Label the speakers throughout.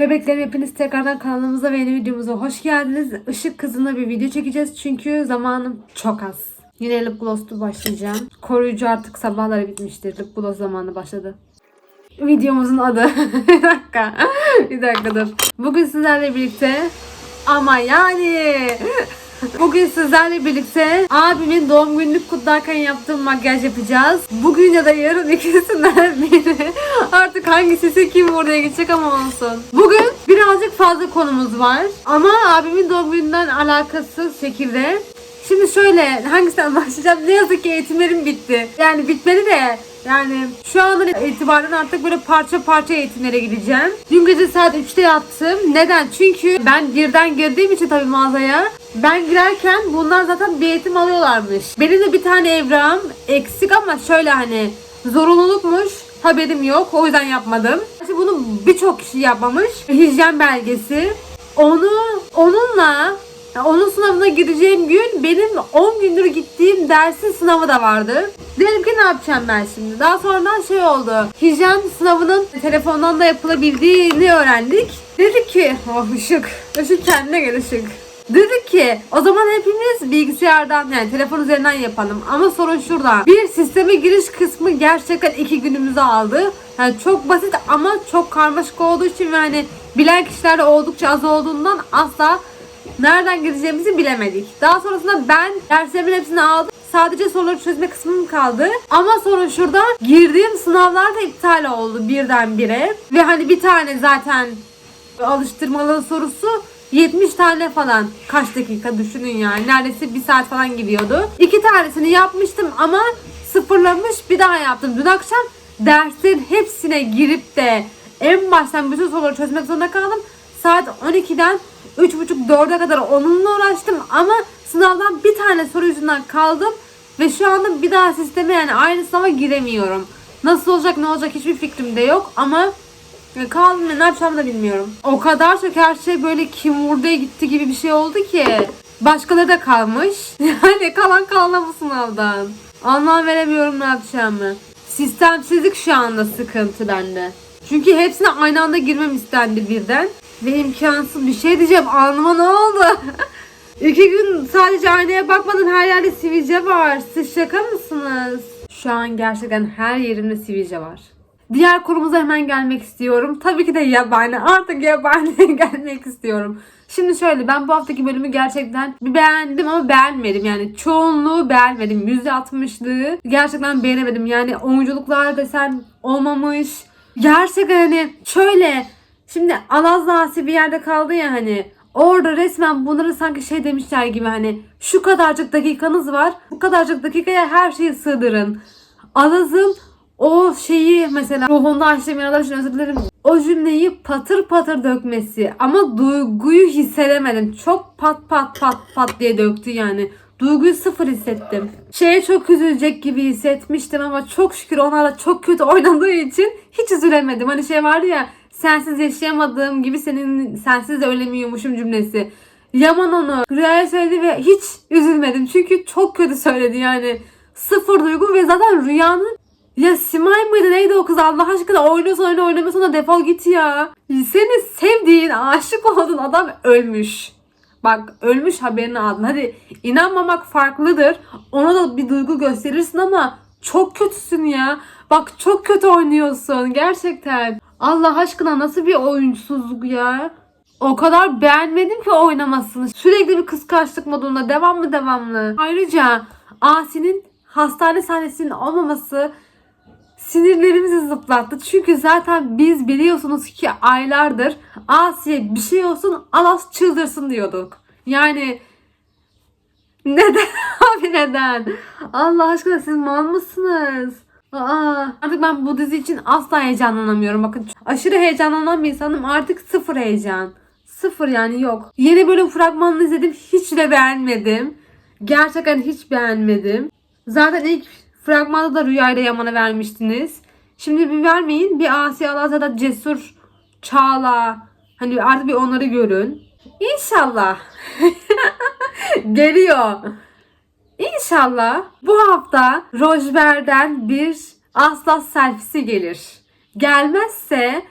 Speaker 1: Bebeklerim hepiniz tekrardan kanalımıza ve yeni videomuza hoş geldiniz. Işık kızına bir video çekeceğiz çünkü zamanım çok az. Yine lip gloss'tu başlayacağım. Koruyucu artık sabahları bitmiştir. Lip gloss zamanı başladı. Videomuzun adı. bir dakika. bir dakika dur. Bugün sizlerle birlikte ama yani Bugün sizlerle birlikte abimin doğum gününü kutlarken yaptığım makyaj yapacağız. Bugün ya da yarın ikisinden biri. Artık hangisi kim oraya gidecek ama olsun. Bugün birazcık fazla konumuz var. Ama abimin doğum gününden alakasız şekilde Şimdi şöyle hangisinden başlayacağım? Ne yazık ki eğitimlerim bitti. Yani bitmedi de yani şu andan itibaren artık böyle parça parça eğitimlere gideceğim. Dün gece saat 3'te yattım. Neden? Çünkü ben birden girdiğim için tabii mağazaya. Ben girerken bunlar zaten bir eğitim alıyorlarmış. Benim de bir tane evrağım eksik ama şöyle hani zorunlulukmuş. Haberim yok. O yüzden yapmadım. İşte bunu birçok kişi yapmamış. Hijyen belgesi. Onu onunla onun sınavına gireceğim gün benim 10 gündür gittiğim dersin sınavı da vardı. Dedim ki ne yapacağım ben şimdi? Daha sonradan şey oldu. Hijyen sınavının telefondan da yapılabildiğini öğrendik. Dedik ki oh ışık. Işık kendine gel ışık. Dedik ki o zaman hepimiz bilgisayardan yani telefon üzerinden yapalım. Ama sorun şurada. Bir sisteme giriş kısmı gerçekten iki günümüzü aldı. Yani çok basit ama çok karmaşık olduğu için ve hani bilen kişiler de oldukça az olduğundan asla nereden gideceğimizi bilemedik. Daha sonrasında ben derslerimin hepsini aldım. Sadece soruları çözme kısmım kaldı. Ama sorun şurada girdiğim sınavlar da iptal oldu birdenbire. Ve hani bir tane zaten alıştırmalı sorusu 70 tane falan. Kaç dakika düşünün yani. Neredeyse bir saat falan gidiyordu. İki tanesini yapmıştım ama sıfırlamış bir daha yaptım. Dün akşam dersin hepsine girip de en baştan bütün soruları çözmek zorunda kaldım. Saat 12'den 3.30-4'e kadar onunla uğraştım ama sınavdan bir tane soru yüzünden kaldım ve şu anda bir daha sisteme yani aynı sınava giremiyorum. Nasıl olacak ne olacak hiçbir fikrim de yok ama kaldım ve ne yapacağımı da bilmiyorum. O kadar çok her şey böyle kim vurduya gitti gibi bir şey oldu ki. Başkaları da kalmış. Yani kalan kalana bu sınavdan. Anlam veremiyorum ne yapacağımı. Sistemsizlik şu anda sıkıntı bende. Çünkü hepsine aynı anda girmem istendi birden. Ve imkansız bir şey diyeceğim. Alnıma ne oldu? İki gün sadece aynaya bakmadım. Her yerde sivilce var. Siz şaka mısınız? Şu an gerçekten her yerimde sivilce var. Diğer konumuza hemen gelmek istiyorum. Tabii ki de yabani. Artık yabaniye gelmek istiyorum. Şimdi şöyle ben bu haftaki bölümü gerçekten bir beğendim ama beğenmedim. Yani çoğunluğu beğenmedim. %60'lığı gerçekten beğenemedim. Yani oyunculuklar desen olmamış. Gerçekten hani şöyle Şimdi Alaz Nasi bir yerde kaldı ya hani orada resmen bunları sanki şey demişler gibi hani şu kadarcık dakikanız var bu kadarcık dakikaya her şeyi sığdırın. Alaz'ın o şeyi mesela ruhunda açtığım yaralar için özür dilerim. O cümleyi patır patır dökmesi ama duyguyu hissedemedim. Çok pat pat pat pat diye döktü yani. Duyguyu sıfır hissettim. Şeye çok üzülecek gibi hissetmiştim ama çok şükür onlarla çok kötü oynadığı için hiç üzülemedim. Hani şey vardı ya sensiz yaşayamadığım gibi senin sensiz de ölemiyormuşum cümlesi. Yaman onu Rüya'ya söyledi ve hiç üzülmedim. Çünkü çok kötü söyledi yani. Sıfır duygu ve zaten Rüya'nın ya Simay mıydı neydi o kız Allah aşkına oynuyorsan oyna oynamıyorsan da defol git ya. Seni sevdiğin aşık olduğun adam ölmüş. Bak ölmüş haberini aldın. Hadi inanmamak farklıdır. Ona da bir duygu gösterirsin ama çok kötüsün ya. Bak çok kötü oynuyorsun gerçekten. Allah aşkına nasıl bir oyunsuzluk ya. O kadar beğenmedim ki oynamasını. Sürekli bir kıskançlık modunda devamlı devamlı. Ayrıca Asi'nin hastane sahnesinin olmaması sinirlerimizi zıplattı. Çünkü zaten biz biliyorsunuz ki aylardır Asiye bir şey olsun Alas çıldırsın diyorduk. Yani neden abi neden? Allah aşkına siz mal mısınız? Aa, artık ben bu dizi için asla heyecanlanamıyorum. Bakın aşırı heyecanlanan bir insanım. Artık sıfır heyecan. Sıfır yani yok. Yeni bölüm fragmanını izledim. Hiç de beğenmedim. Gerçekten hiç beğenmedim. Zaten ilk fragmanda da Rüya ile Yaman'a vermiştiniz. Şimdi bir vermeyin. Bir Asya Alaz'a Cesur Çağla. Hani artık bir onları görün. İnşallah. Geliyor. İnşallah bu hafta Rojber'den bir Aslas selfisi gelir. Gelmezse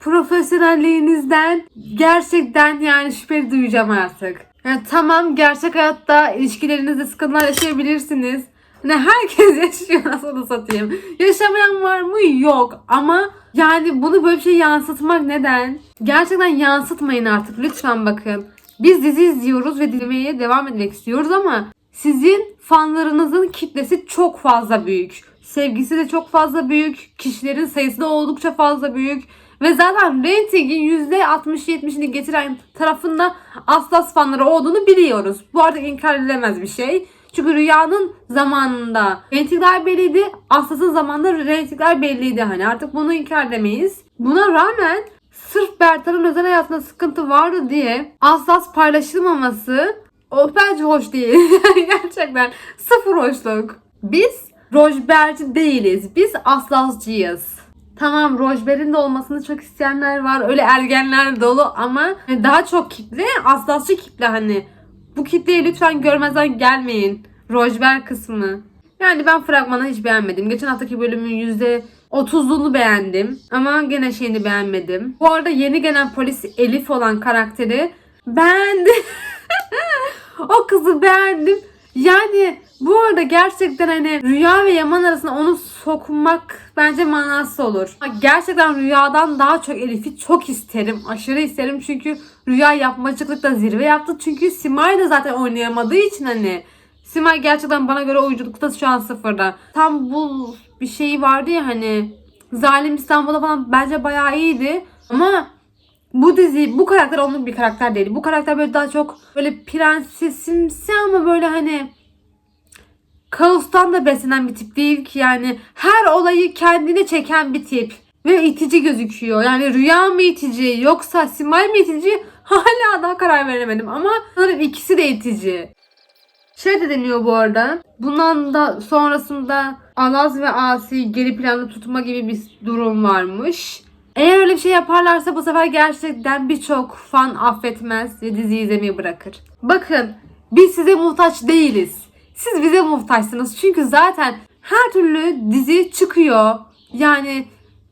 Speaker 1: profesyonelliğinizden gerçekten yani şüphe duyacağım artık. Yani tamam gerçek hayatta ilişkilerinizde sıkıntılar yaşayabilirsiniz. Ne herkes yaşıyor nasıl satayım. Yaşamayan var mı? Yok. Ama yani bunu böyle bir şey yansıtmak neden? Gerçekten yansıtmayın artık. Lütfen bakın. Biz dizi izliyoruz ve dinlemeye devam etmek istiyoruz ama sizin fanlarınızın kitlesi çok fazla büyük. Sevgisi de çok fazla büyük. Kişilerin sayısı da oldukça fazla büyük. Ve zaten reytingin %60-70'ini getiren tarafında Aslas fanları olduğunu biliyoruz. Bu artık inkar edilemez bir şey. Çünkü Rüya'nın zamanında reytingler belliydi. Aslas'ın zamanında reytingler belliydi. Hani artık bunu inkar edemeyiz. Buna rağmen sırf Bertan'ın özel hayatında sıkıntı vardı diye Aslas paylaşılmaması o bence hoş değil. Gerçekten sıfır hoşluk. Biz Rojberci değiliz. Biz Aslascıyız. Tamam Rojber'in de olmasını çok isteyenler var. Öyle ergenler dolu ama daha çok kitle Aslasçı kitle hani. Bu kitleyi lütfen görmezden gelmeyin. Rojber kısmı. Yani ben fragmanı hiç beğenmedim. Geçen haftaki bölümün yüzde 30'luğunu beğendim. Ama gene şeyini beğenmedim. Bu arada yeni gelen polis Elif olan karakteri beğendim. o kızı beğendim. Yani bu arada gerçekten hani Rüya ve Yaman arasında onu sokmak bence manasız olur. Gerçekten Rüya'dan daha çok Elif'i çok isterim. Aşırı isterim çünkü Rüya yapmacıklıkta zirve yaptı. Çünkü Simay da zaten oynayamadığı için hani Simay gerçekten bana göre oyunculukta şu an sıfırda. Tam bu bir şey vardı ya hani Zalim İstanbul'da falan bence bayağı iyiydi. Ama bu dizi bu karakter onun bir karakter değil. Bu karakter böyle daha çok böyle prensesimsi ama böyle hani kaostan da beslenen bir tip değil ki yani her olayı kendine çeken bir tip ve itici gözüküyor. Yani rüya mı itici yoksa Simay mı itici hala daha karar veremedim ama sanırım ikisi de itici. Şey de deniyor bu arada. Bundan da sonrasında Alaz ve Asi geri planda tutma gibi bir durum varmış. Eğer öyle bir şey yaparlarsa bu sefer gerçekten birçok fan affetmez ve dizi izlemeyi bırakır. Bakın biz size muhtaç değiliz. Siz bize muhtaçsınız. Çünkü zaten her türlü dizi çıkıyor. Yani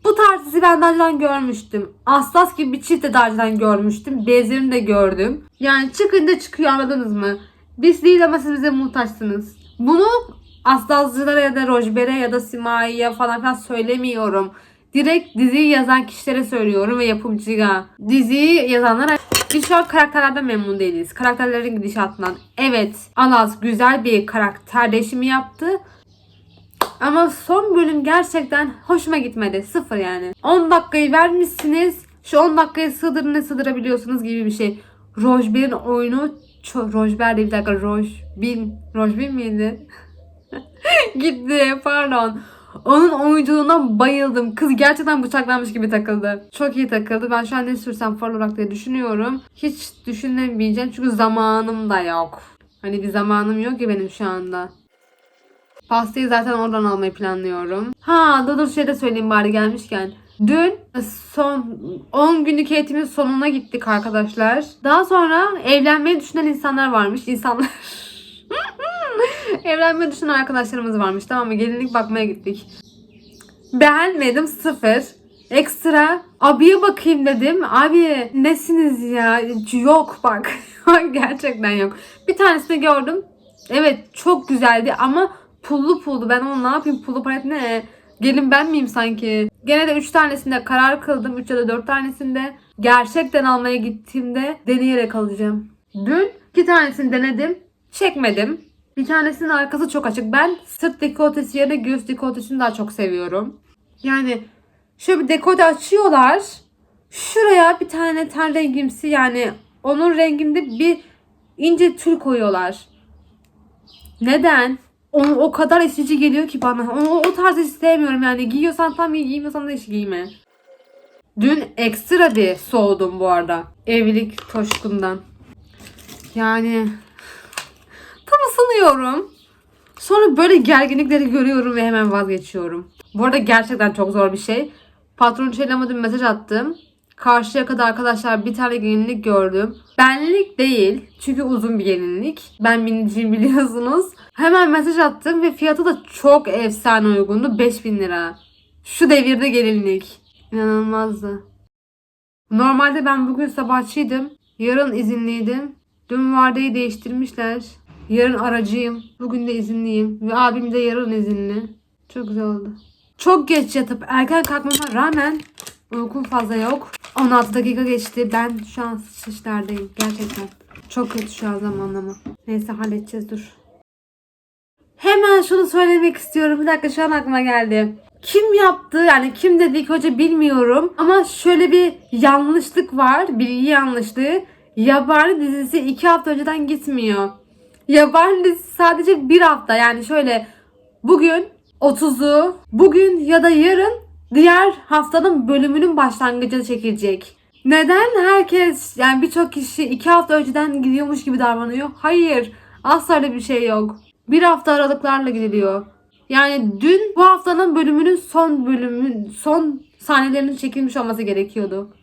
Speaker 1: bu tarz dizi ben daha önceden görmüştüm. Aslas gibi bir çift de daha önceden görmüştüm. Bezlerini de gördüm. Yani çıkınca çıkıyor anladınız mı? Biz değil ama siz bize muhtaçsınız. Bunu Aslascılara ya da Rojber'e ya da Simay'ya falan filan söylemiyorum. Direkt diziyi yazan kişilere söylüyorum ve yapımcıya. Diziyi yazanlara biz şu an karakterlerden memnun değiliz. Karakterlerin gidişatından. Evet Alaz güzel bir karakter değişimi yaptı. Ama son bölüm gerçekten hoşuma gitmedi. Sıfır yani. 10 dakikayı vermişsiniz. Şu 10 dakikayı sığdırın ne sığdırabiliyorsunuz gibi bir şey. Rojber'in oyunu Rojber değil bir dakika Rojbin. Rojbin miydi? Gitti pardon. Onun oyunculuğuna bayıldım. Kız gerçekten bıçaklanmış gibi takıldı. Çok iyi takıldı. Ben şu an ne sürsem far olarak diye düşünüyorum. Hiç düşünemeyeceğim çünkü zamanım da yok. Hani bir zamanım yok ki benim şu anda. Pastayı zaten oradan almayı planlıyorum. Ha dur dur şey de söyleyeyim bari gelmişken. Dün son 10 günlük eğitimin sonuna gittik arkadaşlar. Daha sonra evlenmeyi düşünen insanlar varmış. İnsanlar Evlenmeyi düşünen arkadaşlarımız varmış tamam mı? Gelinlik bakmaya gittik. Beğenmedim sıfır. Ekstra abiye bakayım dedim. Abi nesiniz ya? Yok bak. Gerçekten yok. Bir tanesini gördüm. Evet çok güzeldi ama pullu pullu. Ben onu ne yapayım? Pullu palet ne? Gelin ben miyim sanki? Gene de 3 tanesinde karar kıldım. 3 ya da 4 tanesinde. Gerçekten almaya gittiğimde deneyerek alacağım. Dün 2 tanesini denedim. Çekmedim. Bir tanesinin arkası çok açık. Ben sırt dekoltesi yerine göğüs dekoltesini daha çok seviyorum. Yani şöyle bir dekolte açıyorlar. Şuraya bir tane ten rengimsi yani onun renginde bir ince tül koyuyorlar. Neden? O, o kadar esici geliyor ki bana. O, o tarz hiç sevmiyorum yani. Giyiyorsan tam giy, giymiyorsan da hiç giyme. Dün ekstra bir soğudum bu arada. Evlilik toşkundan. Yani tam ısınıyorum. Sonra böyle gerginlikleri görüyorum ve hemen vazgeçiyorum. Bu arada gerçekten çok zor bir şey. Patron Çelam'a dün mesaj attım. Karşıya kadar arkadaşlar bir tane gelinlik gördüm. Benlik değil. Çünkü uzun bir gelinlik. Ben miniciyim biliyorsunuz. Hemen mesaj attım ve fiyatı da çok efsane uygundu. 5000 lira. Şu devirde gelinlik. İnanılmazdı. Normalde ben bugün sabahçıydım. Yarın izinliydim. Dün vardiyi değiştirmişler. Yarın aracıyım. Bugün de izinliyim. Ve abim de yarın izinli. Çok güzel oldu. Çok geç yatıp erken kalkmama rağmen uykum fazla yok. 16 dakika geçti. Ben şu an şişlerdeyim. Gerçekten. Çok kötü şu an zamanlama. Neyse halledeceğiz dur. Hemen şunu söylemek istiyorum. Bir dakika şu an aklıma geldi. Kim yaptı yani kim dedi ilk hoca bilmiyorum. Ama şöyle bir yanlışlık var. Bilgi yanlışlığı. Yabani dizisi iki hafta önceden gitmiyor. Yabani dizisi sadece bir hafta yani şöyle bugün 30'u bugün ya da yarın diğer haftanın bölümünün başlangıcını çekilecek. Neden herkes yani birçok kişi iki hafta önceden gidiyormuş gibi davranıyor? Hayır asla öyle bir şey yok. Bir hafta aralıklarla gidiliyor. Yani dün bu haftanın bölümünün son bölümün son sahnelerinin çekilmiş olması gerekiyordu.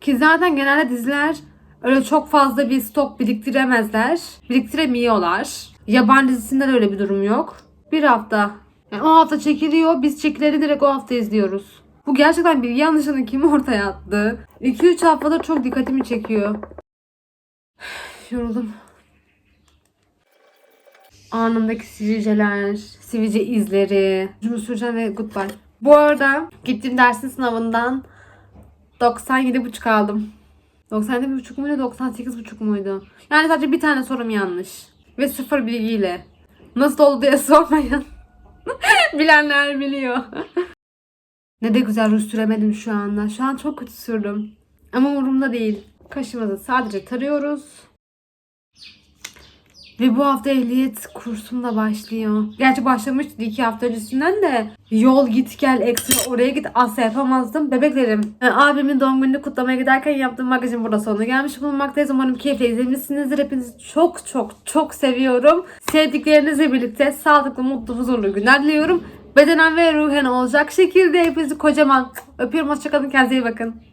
Speaker 1: Ki zaten genelde diziler öyle çok fazla bir stok biriktiremezler. Biriktiremiyorlar. Yabancı dizisinde de öyle bir durum yok. Bir hafta. Yani o hafta çekiliyor. Biz çekileri direkt o hafta izliyoruz. Bu gerçekten bir yanlışını kim ortaya attı? 2-3 haftadır çok dikkatimi çekiyor. Yoruldum. Anındaki sivilceler, sivilce izleri, cümle süreceğim ve goodbye. Bu arada gittiğim dersin sınavından 97,5 aldım. 97,5 muydu 98,5 muydu? Yani sadece bir tane sorum yanlış. Ve sıfır bilgiyle. Nasıl oldu diye sormayın. Bilenler biliyor. ne de güzel ruj süremedim şu anda. Şu an çok kötü sürdüm. Ama umurumda değil. Kaşımızı sadece tarıyoruz. Ve bu hafta ehliyet kursum da başlıyor. Gerçi başlamıştı iki hafta öncesinden de. Yol git gel ekstra oraya git asla yapamazdım. Bebeklerim. e, abimin doğum gününü kutlamaya giderken yaptığım magazin burada sonuna gelmiş bulunmaktayız. Umarım keyifle izlemişsinizdir. Hepinizi çok çok çok seviyorum. Sevdiklerinizle birlikte sağlıklı, mutlu, huzurlu günler diliyorum. Bedenen ve ruhen olacak şekilde hepinizi kocaman öpüyorum. Hoşçakalın. Kendinize iyi bakın.